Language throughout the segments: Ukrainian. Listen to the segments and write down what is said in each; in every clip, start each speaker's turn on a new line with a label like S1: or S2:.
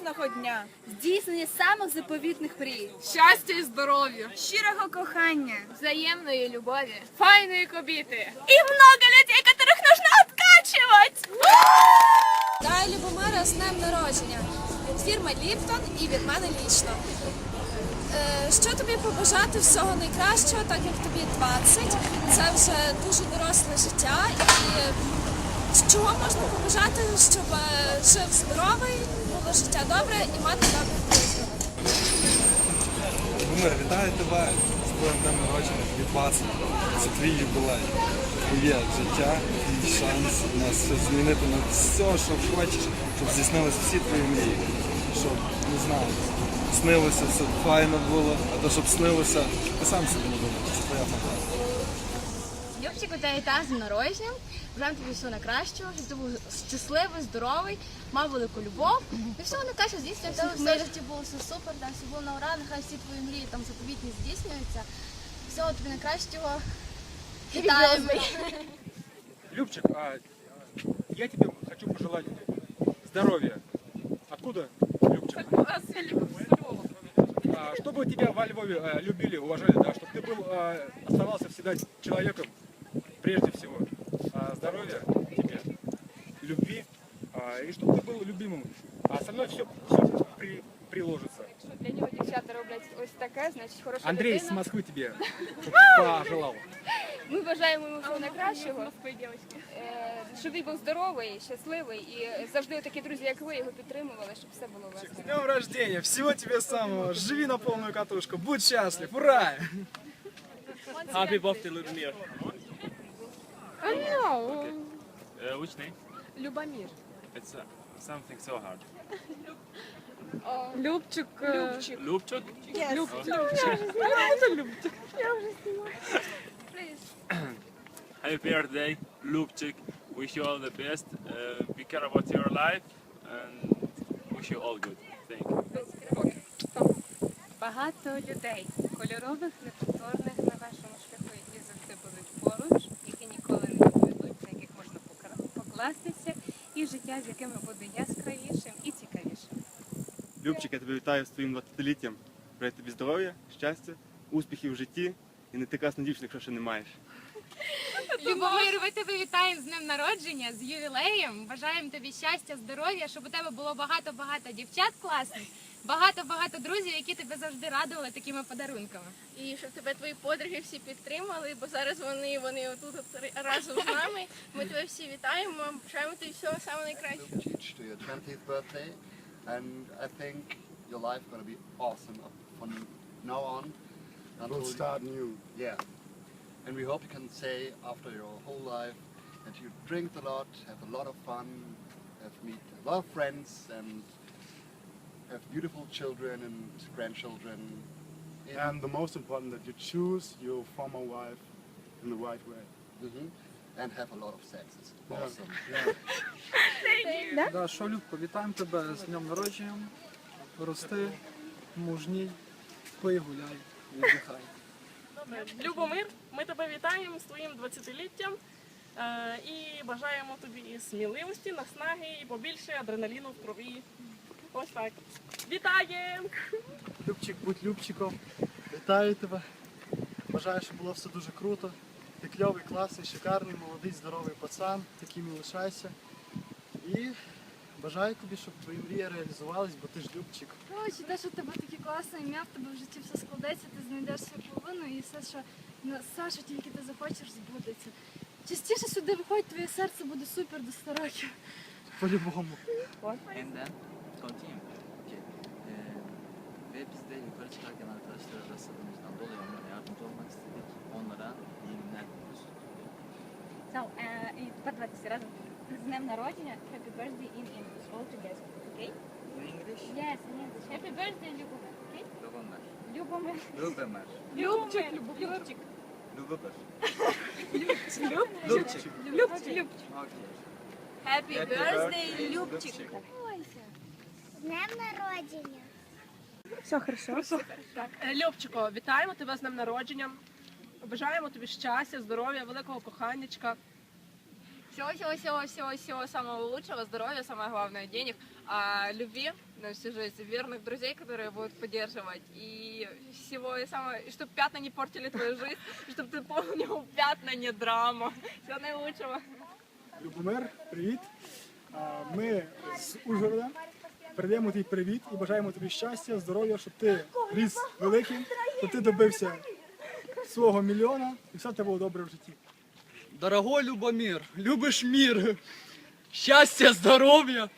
S1: кожного дня,
S2: здійснення самих заповітних мрій,
S3: щастя і здоров'я,
S1: щирого кохання
S3: взаємної любові, файної кобіти.
S1: і много людей, яких нужно откачувати.
S4: Вітаю Любомира з днем народження від фірми Ліптон і від мене лічно. Е, Що тобі побажати всього найкращого, так як тобі 20, це вже дуже доросле життя. І чого можна побажати, щоб е, жив здоровий, було життя добре і мати добрих друзів.
S5: Любомир, вітаю тебе з твоїм днем народження, тобі 20. Це твій юбілей. Твоє життя, твій шанс на все змінити на все, що хочеш, щоб здійснилися всі твої мрії. Щоб, не знаю, снилося все файно було, а то щоб снилося, ти сам собі не думав. Це твоя фантазія.
S3: Любчик, у тебе вітаю з народженням. Бажаємо тобі всього найкращого, щоб ти був щасливий, здоровий, мав велику любов. І всього найкращого здійснює в тебе все в житті було все супер, да, все було на ура, нехай всі твої мрії там заповітні здійснюються. Всього тобі найкращого. Вітаємо!
S6: Любчик, а я тебе хочу пожелать здоровья. Откуда, Любчик? А, чтобы тебя во Львове а, любили, уважали, да, чтобы ты был, а, оставался всегда человеком, прежде всего. А, здоровья тебе, любви, а, и чтобы ты был любимым. А остальное все, все при, приложится.
S7: Для нього дівчата роблять ось таке, значить хороша
S6: Андрей с
S7: людина.
S6: Москвы тебе пожелал.
S7: Ми бажаємо йому всього найкращого. Е, Щоб він був здоровий, щасливий і завжди такі друзі, як ви, його підтримували, щоб все було у вас.
S8: С днем рождения! Всего тебе самого! Живи на полную катушку! Будь счастлив! Ура!
S9: Happy birthday, Ludmir.
S7: Ну,
S9: Uh, which name?
S7: Любомір.
S9: It's uh, something so hard.
S3: Любчик.
S7: Любчик.
S9: Lubchuk? Happy birthday, Lubchik. Wish you all the best. Uh, be care about your life and wish you all good. Thank you.
S7: Багато людей, кольорових, неповторних на вашому шляху, які завжди будуть поруч, покра- і життя, з якими буде яскравішим і цікавішим.
S5: Любчик, я тебе вітаю з твоїм 20-літтям. Бажаю тобі здоров'я, щастя, успіхів в житті і не ти красна якщо ще не маєш.
S3: Любомир, ми тебе вітаємо з днем народження, з ювілеєм. Бажаємо тобі щастя, здоров'я, щоб у тебе було багато-багато дівчат класних, багато-багато друзів, які тебе завжди радували такими подарунками.
S10: і щоб тебе твої подруги всі підтримали, бо зараз вони, вони отут от разом з нами. Ми тебе всі вітаємо, бажаємо тобі всього самого найкращого.
S11: your 20th birthday, and I think your life gonna be awesome from now on.
S8: We'll start new.
S11: Yeah, and we hope you can say after your whole life that you drink a lot, have a lot of fun, have meet a lot of friends, and have beautiful children and grandchildren. in-
S8: And the most important, that you choose your former wife in the right way.
S11: Mhm. and have a lot of sex. It's
S8: Yeah.
S11: awesome.
S8: Да, що, Любко, вітаємо тебе з днем народження. Рости, мужній, пий, гуляй, віддихай.
S12: Любомир, ми тебе вітаємо з твоїм 20-літтям е, і бажаємо тобі сміливості, наснаги і побільше адреналіну в крові. Ось так. Вітаємо!
S8: Любчик, будь Любчиком. Вітаю тебе. Бажаю, щоб було все дуже круто. Ти кльовий, класний, шикарний, молодий, здоровий пацан, таким і лишайся. І бажаю тобі, щоб твої мрії реалізувались, бо ти ж Любчик.
S2: Коротше, те, що в тебе таке класне ім'я, в тебе в житті все складеться, ти знайдеш свою половину і все, що ну, все, що тільки ти захочеш, збудеться. Частіше сюди виходь, твоє серце буде супер до 100 років.
S8: По-любому.
S9: And then continue. Okay. Ee, ve biz de yukarı çıkarken arkadaşlara rastladığımızdan dolayı onlara yardımcı olmak istedik. Onlara iyi günler diliyoruz.
S7: Е, і тепер давайте разом з днем народження. Happy birthday in English, all together. Okay?
S9: In English,
S7: Yes, in English. Happy birthday, Любомир. Okay?
S9: Любомир.
S7: Любомир.
S9: Любомир.
S7: Любчик, Любчик.
S9: Любомир.
S7: Любчик. Любчик.
S9: Окей.
S2: Happy
S9: birthday,
S2: Любчик!
S10: З днем народження!
S12: Любчико, вітаємо тебе з днем народження. Бажаємо тобі щастя, здоров'я, великого коханнячка
S13: всего-всего-всего-всего самого лучшего, здоровья, самое главное, денег, а, любви на всю жизнь, верных друзей, которые будут поддерживать, и всего и самого, и чтобы пятна не портили твою жизнь, чтобы ты помнил пятна, не драма. Всего наилучшего.
S6: Любомир, привіт. А, Ми з Ужгорода передаємо тобі привіт і бажаємо тобі щастя, здоров'я, щоб ти ріс великим, щоб ти добився свого мільйона і все в тебе було добре в житті.
S14: Дорогой Любомир, любишь мир, счастья, здоровья,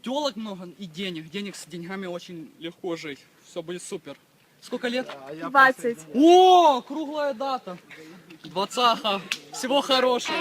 S14: телок много и денег. Денег с деньгами очень легко жить. Все будет супер. Сколько лет?
S12: 20.
S14: О, круглая дата. Двадцаха. Всего хорошего.